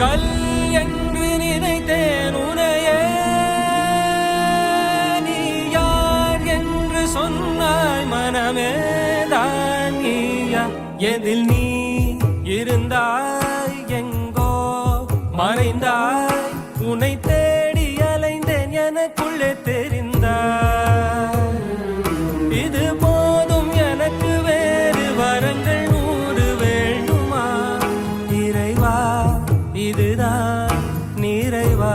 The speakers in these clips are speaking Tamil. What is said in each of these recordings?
கல் என்று நினைத்தேன் உனையே. நீ யார் என்று சொன்னாய் மனமே தான் நீயா எதில் நீ இருந்தாய் எங்கோ மறைந்தாய் உனைத்தே நிறைவா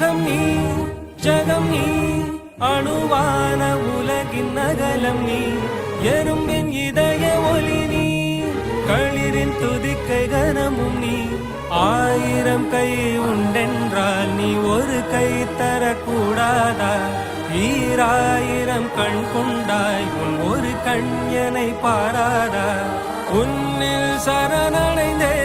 அகம் நீ ஜகம் நீ அணுவான உலகின் நகலம் நீ எறும்பின் இதய ஒளி நீ களிரின் துதிக்கை கனமும் நீ ஆயிரம் கை உண்டென்றால் நீ ஒரு கை தரக்கூடாதா? ஈராயிரம் கண் கொண்டாய் உன் ஒரு கண் எனை பாராதா? உன்னில் சரணடைந்தே